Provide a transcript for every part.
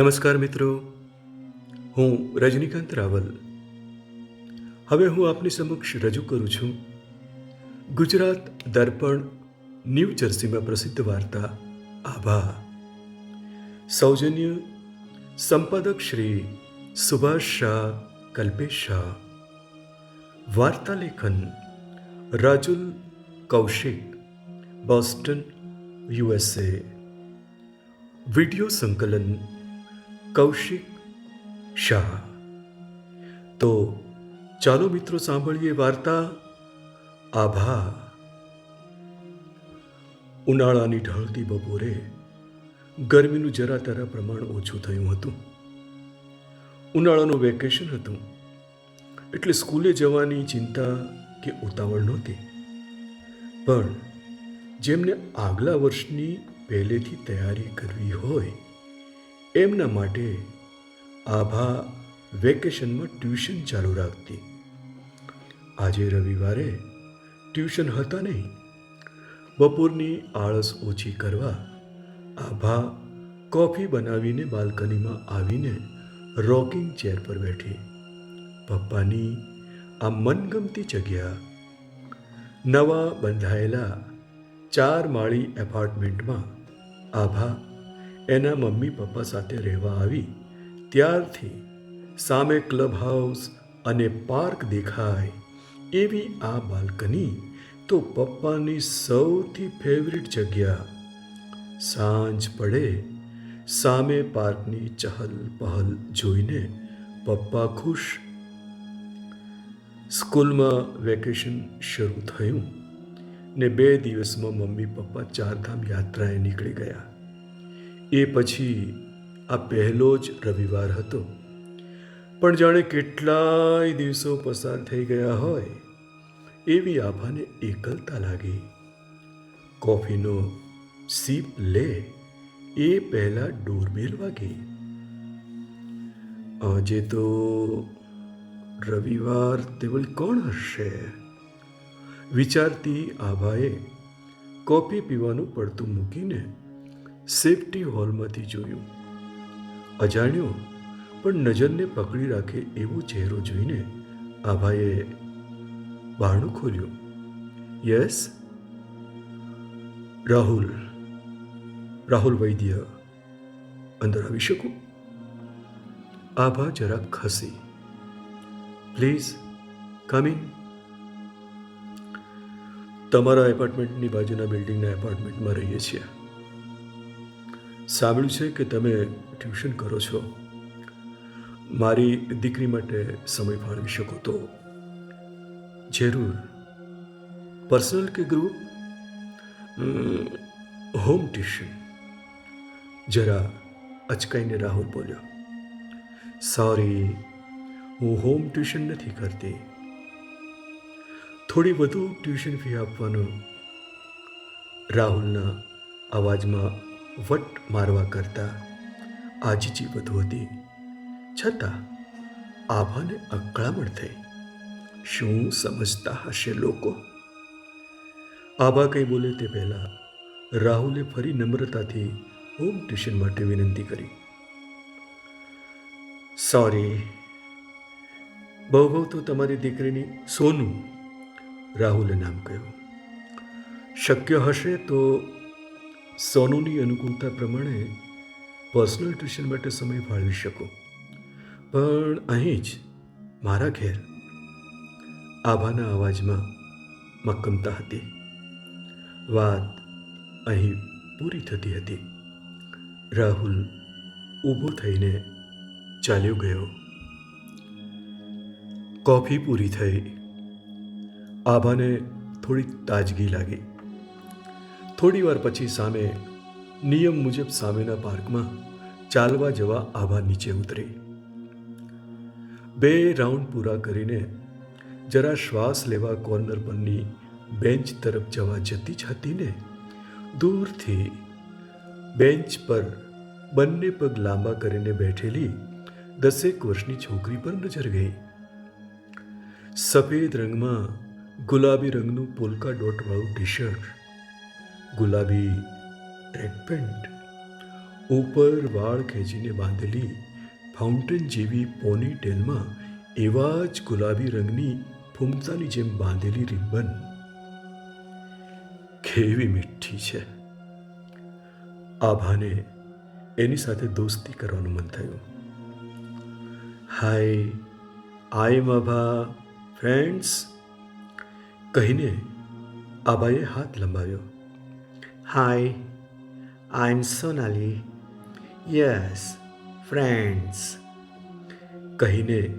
નમસ્કાર મિત્રો. હું રજનીકાંત રાવલ. હવે હું આપની સમક્ષ રજૂ કરું છું ગુજરાત દર્પણ ન્યૂ જર્સીમાં પ્રસિદ્ધ વાર્તા આભા. સૌજન્ય સંપાદક શ્રી સુભાષ શાહ કલ્પેશ શાહ. વાર્તા લેખન Rajul Kaushik, Boston USA video સંકલન કૌશિક શાહ. તો ચાલો મિત્રો સાંભળીએ વાર્તા આભા. ઉનાળાની ઢળતી બપોરે ગરમીનું જરા તરા પ્રમાણ ઓછું થયું હતું. ઉનાળાનું વેકેશન હતું. એટલે સ્કૂલે જવાની ચિંતા કે ઉતાવળ નહોતી. પણ જેમને આગલા વર્ષની પહેલેથી તૈયારી કરવી હોય એમના માટે આભા વેકેશનમાં ટ્યુશન ચાલુ રાખતી. આજે રવિવારે ટ્યુશન હતા નહીં. બપોરની આળસ ઓછી કરવા આભા કોફી બનાવીને બાલ્કનીમાં આવીને રોકિંગ ચેર પર બેઠી. પપ્પાની આ મનગમતી જગ્યા. નવા બંધાયેલા ચાર માળી એપાર્ટમેન્ટમાં આભા એના મમ્મી પપ્પા સાથે રહેવા આવી. ત્યારથી સામે ક્લબ હાઉસ અને પાર્ક દેખાય એવી આ બાલ્કની તો પપ્પાની સૌથી ફેવરિટ જગ્યા. સાંજ પડે, સામે પાર્કની ચહલ પહલ જોઈને પપ્પા ખુશ. સ્કૂલમાં વેકેશન શરૂ થયું ને બે દિવસમાં મમ્મી પપ્પા ચારધામ યાત્રાએ નીકળી ગયા. એ પછી આ પહેલો જ રવિવાર હતો. પણ જાણે કેટલાય દિવસો પસાર થઈ ગયા હોય, એવી આભાને એકલતા લાગી. કોફીનો સીપ લે એ પહેલા ડોરબેલ વાગી આજે તો રવિવાર તેવલ કોણ હશે? વિચારતી આભાએ કોફી પીવાનું પડતું મૂકીને સેફટી હોલમાંથી જોયું. અજાણ્યો, પણ નજરને પકડી રાખે એવો ચહેરો જોઈને આભાએ બારણું ખોલ્યું. યસ, રાહુલ રાહુલ વૈદ્ય, અંદર આવી શકું? આભા જરા ખસી. પ્લીઝ કમ ઇન તમારા એપાર્ટમેન્ટની બાજુના બિલ્ડિંગના એપાર્ટમેન્ટમાં રહીએ છીએ. સાંભળ્યું છે કે તમે ટ્યુશન કરો છો. મારી દીકરી માટે સમય ફાળવી શકો તો. જરૂર. પર્સનલ કે ગ્રુપ હોમ ટ્યુશન. જરા અચકાઈને રાહુલ બોલ્યો. સોરી હું હોમ ટ્યુશન નથી કરતી. થોડી વધુ ટ્યુશન ફી આપવાનો રાહુલના અવાજમાં વટ મારવા કરતા આજીજી વધુ હતી. છતાં આભાને અકળામણ થઈ. શું સમજતા હશે લોકો? આભા કંઈ બોલે તે પહેલા રાહુલે ફરી નમ્રતાથી હોમ ટ્યુશન માટે વિનંતી કરી. સોરી બહુ બહુ તો તમારી દીકરીની સોનું, રાહુલે નામ કહ્યું. શક્ય હશે તો સોનુની અનુકૂળતા પ્રમાણે પર્સનલ ટ્યુશન માટે સમય ફાળવી શકો. પણ અહીં જ મારા ઘેર આભાના અવાજમાં મક્કમતા હતી. વાત અહીં પૂરી થતી હતી. રાહુલ ઊભો થઈને ચાલ્યો ગયો. કોફી પૂરી થઈ. આભાને થોડી તાજગી લાગી. થોડી વાર પછી સામે નિયમ મુજબ સામેના પાર્કમાં ચાલવા જવા આભા નીચે ઉતરી. બે રાઉન્ડ પૂરા કરીને જરા શ્વાસ લેવા કોર્નર પરની બેન્ચ તરફ જવા જતી જ હતી દૂરથી બેન્ચ પર બંને પગ લાંબા કરીને બેઠેલી દસેક વર્ષની છોકરી પર નજર ગઈ. સફેદ રંગમાં ગુલાબી રંગનું પોલકા ડોટવાળું ટી શર્ટ ગુલાબી ટ્રેક પેન્ટ. ઉપર વાળ ખેંચીને બાંધેલી ફાઉન્ટેન જેવી પોની ટેલમાં એવા જ ગુલાબી રંગની ફૂમતાની જેમ બાંધેલી રિબન. કેવી મીઠી છે. આભાને એની સાથે દોસ્તી કરવાનું મન થયું. Hi, I Abha friends. કહીને આભાએ હાથ લંબાવ્યો. હાય I'm Sonali. સોનાલી friends. કહીને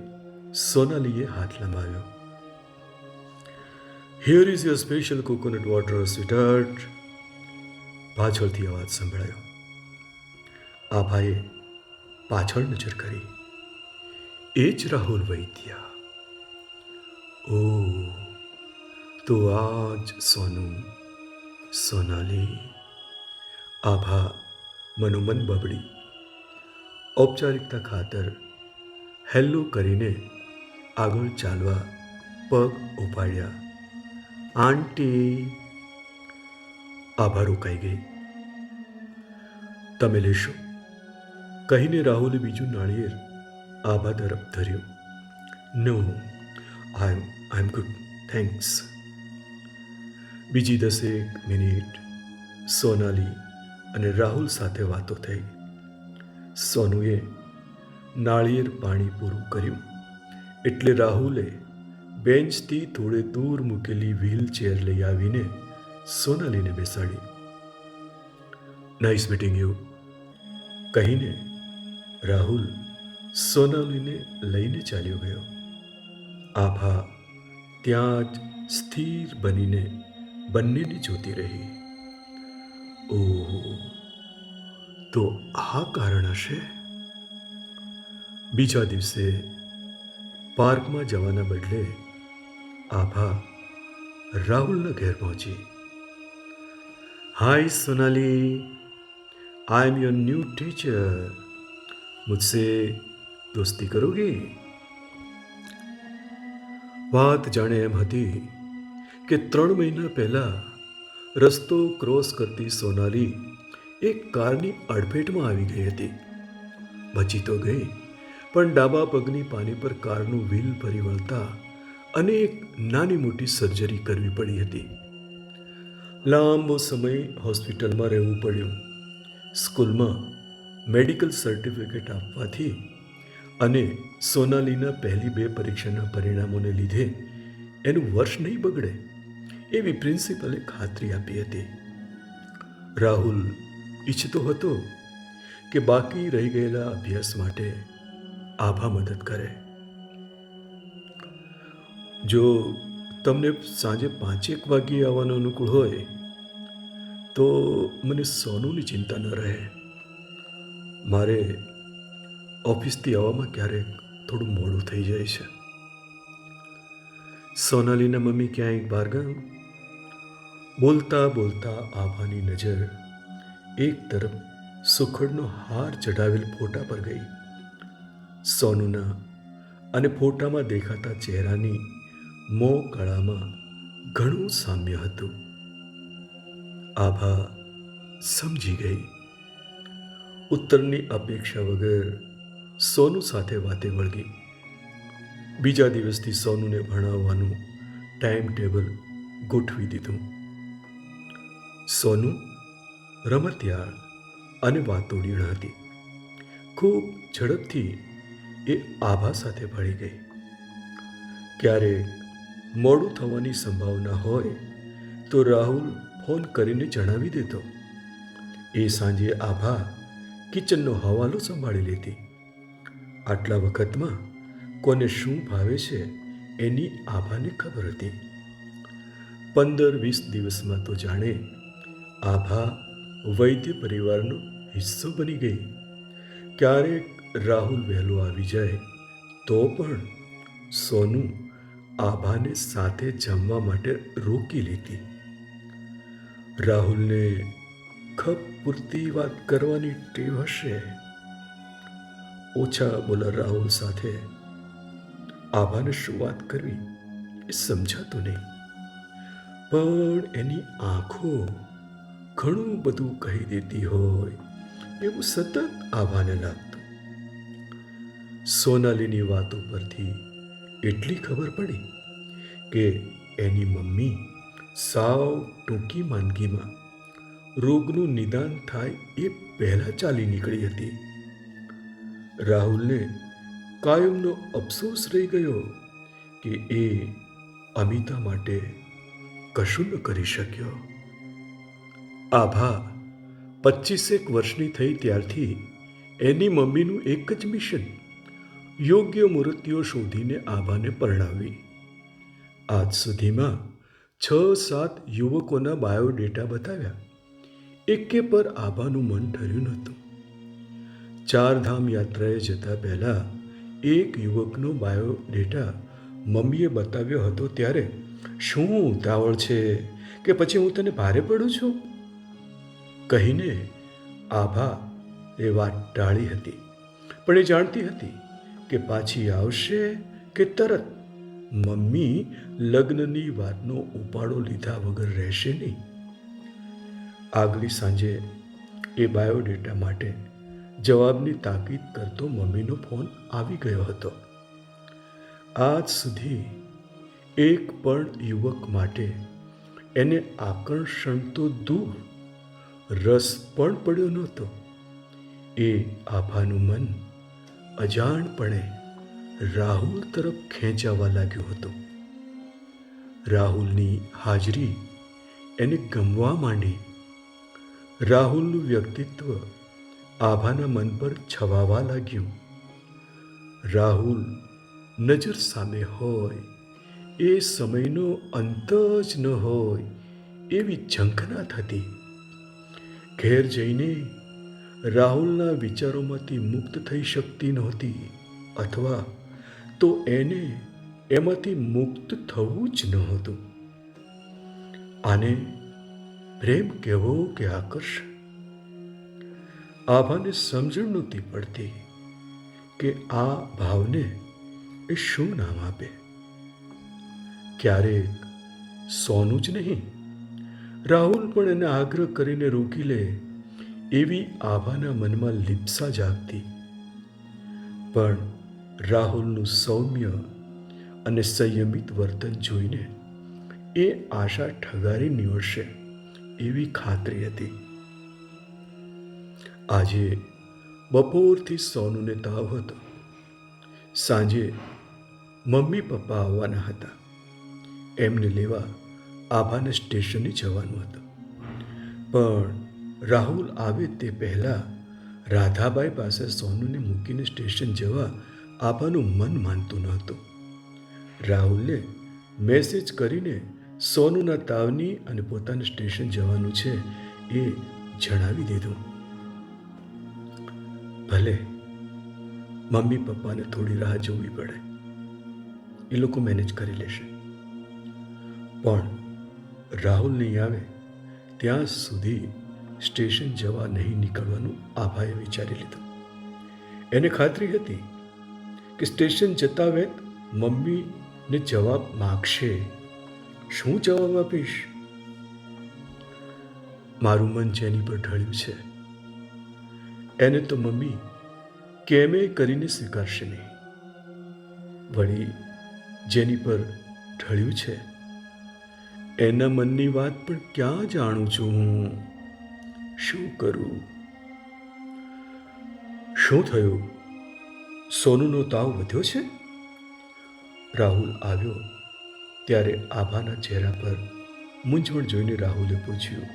સોનાલીએ હાથ લંબાવ્યો. Here is your special coconut water sweetheart પાછળથી અવાજ સંભળાયો. આભાએ પાછળ નજર કરી. એ જ રાહુલ વૈદ્યા. ઓ તો આજ સોનું સોનાલી, આભા, મનોમન બબડી. ઔપચારિકતા ખાતર હેલ્લો કરીને આગળ ચાલવા પગ ઉપાડ્યા. આંટી, આભા રોકાઈ ગઈ. તમે લેશો. કહીને રાહુલે બીજું નાળિયેર આભા તરફ ધર્યું. No, I am I am good. Thanks. બીજી દસેક મિનિટ સોનાલી અને રાહુલ સાથે વાતો થઈ. સોનુએ નાળિયેર પાણી પૂરું કર્યું. એટલે રાહુલે બેન્ચથી થોડે દૂર મૂકેલી વ્હીલ ચેર લઈ આવીને સોનાલીને બેસાડી. નાઇસ મીટિંગ યુ કહીને રાહુલ સોનાલીને લઈને ચાલ્યો ગયો. આભા, ત્યાં જ સ્થિર બનીને બંનેની જોતી રહી ઓહ તો આ કારણ હશે બીજા દિવસે પાર્કમાં જવાના બદલે આભા રાહુલના ઘેર પહોંચી hi Sonali I am your new teacher मुझसे दोस्ती करोगी વાત જાણે એમ હતી કે ત્રણ મહિના પહેલાં રસ્તો ક્રોસ કરતી સોનાલી એક કારની અડફેટમાં આવી ગઈ હતી. બચી તો ગઈ, પણ ડાબા પગની પાની પર કારનું વ્હીલ ફરી વળતા અને એક નાની મોટી સર્જરી કરવી પડી હતી. લાંબો સમય હોસ્પિટલમાં રહેવું પડ્યું. સ્કૂલમાં મેડિકલ સર્ટિફિકેટ આપવાથી અને સોનાલીના પહેલી બે પરીક્ષાના પરિણામોને લીધે એનું વર્ષ નહીં બગડે. એવી પ્રિન્સિપલે ખાતરી આપી હતી. રાહુલ ઈચ્છતો હતો કે બાકી રહી ગયેલા અભ્યાસ માટે આભા મદદ કરે. જો તમને સાંજે પાંચેક વાગ્યે આવવાનું અનુકૂળ હોય, તો મને સોનુની ચિંતા ન રહે. મારે ઓફિસથી આવવામાં ક્યારેક થોડું મોડું થઈ જાય છે. સોનાલીના મમ્મી ક્યાંય બહાર ગયું? બોલતા બોલતા આભાની નજર એક તરફ સુખડનો હાર ચઢાવેલ ફોટા પર ગઈ. સોનુના અને ફોટામાં દેખાતા ચહેરાની મોં કળામાં ઘણું સામ્ય હતું. આભા સમજી ગઈ. ઉત્તરની અપેક્ષા વગર સોનુ સાથે વાતે વળગી. બીજા દિવસથી સોનુને ભણાવવાનું ટાઈમ ટેબલ ગોઠવી દીધું. સોનુ, રમતિયાળ અને વાતોડીણ હતી. ખૂબ ઝડપથી એ આભા સાથે ભળી ગઈ. ક્યારેક મોડું થવાની સંભાવના હોય તો રાહુલ ફોન કરીને જણાવી દેતો. એ સાંજે આભા કિચનનો હવાલો સંભાળી લેતી. આટલા વખતમાં કોને શું ભાવે છે એની આભાને ખબર હતી. પંદર વીસ દિવસમાં તો જાણે આભા વૈદ્ય પરિવારનો હિસ્સો બની ગઈ. ક્યારેક રાહુલ વહેલો આવી જાય, તો પણ સોનું આભાને સાથે જમવા માટે રોકી લેતી. રાહુલને ખપ પૂરતી વાત કરવાની ટેવ હશે. ઓછા બોલા રાહુલ સાથે. આભાને શું વાત કરવી એ સમજાતું નહીં. પણ એની આંખો ઘણું બધું કહી દેતી હોય, એવું સતત આભાને લાગતું. સોનાલીની વાતો પરથી એટલી ખબર પડી કે એની મમ્મી સાવ ટૂંકી માંદગીમાં રોગનું નિદાન થાય એ પહેલાં ચાલી નીકળી હતી. રાહુલને કાયમનો અફસોસ રહી ગયો કે એ અમિતા માટે કશું ન કરી શક્યો. આભા. પચીસેક વર્ષની થઈ ત્યારથી એની મમ્મીનું એક જ મિશન, યોગ્ય મૂર્તિઓ શોધીને આભાને પરણાવી આજ સુધીમાં છ સાત યુવકોના બાયોડેટા બતાવ્યા. એકે પર આભાનું મન ઠર્યું નહોતું. ચારધામ યાત્રાએ જતા પહેલાં એક યુવકનો બાયોડેટા મમ્મીએ બતાવ્યો હતો ત્યારે, શું ઉતાવળ છે? કે પછી હું તને ભારે પડું છું? કહીને આભા એ વાત ટાળી હતી. પણ એ જાણતી હતી કે પાછી આવશે કે તરત મમ્મી લગ્નની વાતનો ઉપાડો લીધા વગર રહેશે નહીં. આગલી સાંજે એ બાયોડેટા માટે જવાબની તાકીદ કરતો મમ્મીનો ફોન આવી ગયો હતો. આજ સુધી એક પણ યુવક માટે એને આકર્ષણ તો દૂર રસ પણ પડ્યો નહોતો. એ આભાનું મન અજાણપણે રાહુલ તરફ ખેંચાવા લાગ્યું હતું. રાહુલની હાજરી એને ગમવા માંડી. રાહુલનું વ્યક્તિત્વ આભાના મન પર છવાવા લાગ્યું. રાહુલ નજર સામે હોય, એ સમયનો અંત જ ન હોય એવી ઝંખના થતી ઘેર જઈને રાહુલના વિચારોમાંથી મુક્ત થઈ શકતી નહોતી અથવા તો એને એમાંથી મુક્ત થવું જ નહોતું. આને પ્રેમ કહેવો કે આકર્ષણ આભાને સમજણ નહોતી પડતી કે આ ભાવને એ શું નામ આપે? ક્યારેક સોનું જ નહીં રાહુલ પણ એને આગ્રહ કરીને રોકી લે એવી આભાના મનમાં લિપ્સા જાગતી. પણ રાહુલનું સૌમ્ય અને સંયમિત વર્તન જોઈને એ આશા ઠગારી નીવડશે એવી ખાતરી હતી. આજે બપોરથી સોનુને તાવ હતો. સાંજે મમ્મી પપ્પા આવવાના હતા. એમને લેવા આભાને સ્ટેશને જવાનું હતું. પણ રાહુલ આવે તે પહેલાં રાધાબાઈ પાસે સોનુને મૂકીને સ્ટેશન જવા આભાનું મન માનતું ન હતું રાહુલે મેસેજ કરીને સોનુના તાવની અને પોતાને સ્ટેશન જવાનું છે એ જણાવી દીધું. ભલે મમ્મી પપ્પાને થોડી રાહ જોવી પડે. એ લોકો મેનેજ કરી લેશે. પણ રાહુલ નહીં આવે, ત્યાં સુધી સ્ટેશન જવા નહીં નીકળવાનું આભાએ વિચારી લીધું. એને ખાતરી હતી કે સ્ટેશન જતા વેત મમ્મીને જવાબ માગશે, શું જવાબ આપીશ? મારું મન જેની પર ઢળ્યું છે. એને તો મમ્મી કેમે કરીને સ્વીકારશે નહીં. વળી જેની પર ઢળ્યું છે એના મનની વાત પણ ક્યાં જાણું છું હું? શું કરું? શું થયું? સોનુનો તાવ વધ્યો છે? રાહુલ આવ્યો ત્યારે આભાના ચહેરા પર મૂંઝવણ જોઈને રાહુલે પૂછ્યું,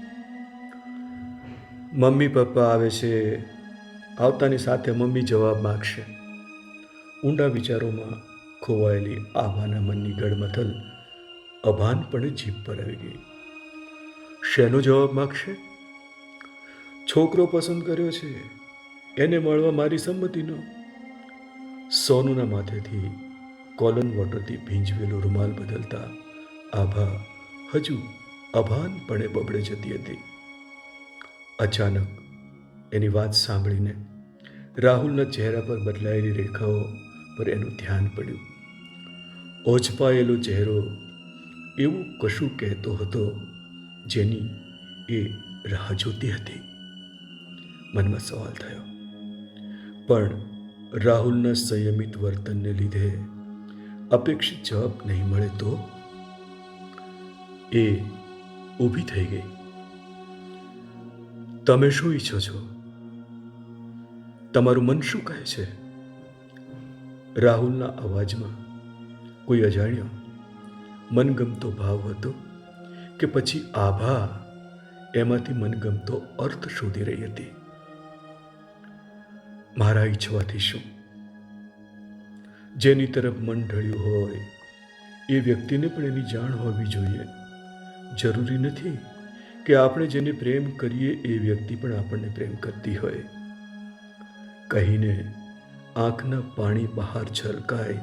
મમ્મી પપ્પા આવે છે, આવતાની સાથે મમ્મી જવાબ માગશે. ઊંડા વિચારોમાં ખોવાયેલી આભાના મનની ગડમથલ અભાનપણે જીભ પર આવી ગઈ. શેનો જવાબ માગશે? છોકરો પસંદ કર્યો છે. એને મળવા મારી સંમતિનો. સોનુના માથેથી કોલન વોટરથી ભીંજવેલો રૂમાલ બદલતા આભા હજુ અભાનપણે બબડે જતી હતી. અચાનક એની વાત સાંભળીને રાહુલના ચહેરા પર બદલાયેલી રેખાઓ પર એનું ધ્યાન પડ્યું. ઓછપાયેલો ચહેરો એવું કશું કહેતો હતો જેની એ રાહ જોતી હતી. મનમાં સવાલ થયો. પણ રાહુલના સંયમિત વર્તનને લીધે અપેક્ષિત જવાબ નહીં મળે તો? એ ઊભી થઈ ગઈ. તમે શું ઈચ્છો છો? તમારું મન શું કહે છે? રાહુલના અવાજમાં કોઈ અજાણ્યો મનગમતો ભાવ હતો કે પછી આભા એમાંથી મનગમતો અર્થ શોધી રહી હતી. મારા ઈચ્છવાથી શું? જેની તરફ મન ઢળ્યું હોય, એ વ્યક્તિને પણ એની જાણ હોવી જોઈએ. જરૂરી નથી કે આપણે જેને પ્રેમ કરીએ, એ વ્યક્તિ પણ આપણને પ્રેમ કરતી હોય. કહીને આંખના પાણી બહાર છલકાય,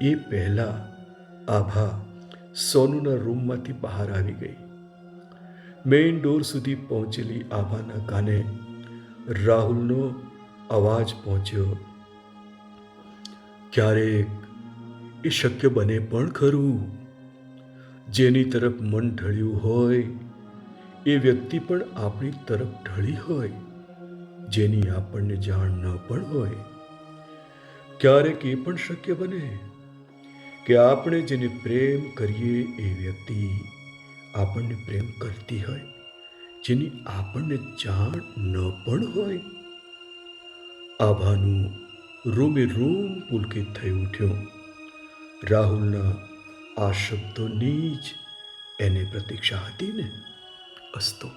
એ પહેલાં આભા સોનુના રૂમમાંથી બહાર આવી ગઈ. મેઇન ડોર સુધી પહોંચેલી આભાના કાને રાહુલનો અવાજ પહોંચ્યો. ક્યારેક એ શક્ય બને પણ ખરું. જેની તરફ મન ઢળ્યું હોય, એ વ્યક્તિ પણ આપણી તરફ ઢળી હોય, જેની આપણને જાણ ન પણ હોય. ક્યારેક એ પણ શક્ય બને. કે આપણે જેને પ્રેમ કરીએ એ વ્યક્તિ આપણને પ્રેમ કરતી હોય, જેની આપણને જાણ ન પણ હોય. આભાનું રૂમે રૂમ પુલકિત થઈ ઉઠ્યો. રાહુલના આ શબ્દોની જ એને પ્રતીક્ષા હતી ને? અસ્તો.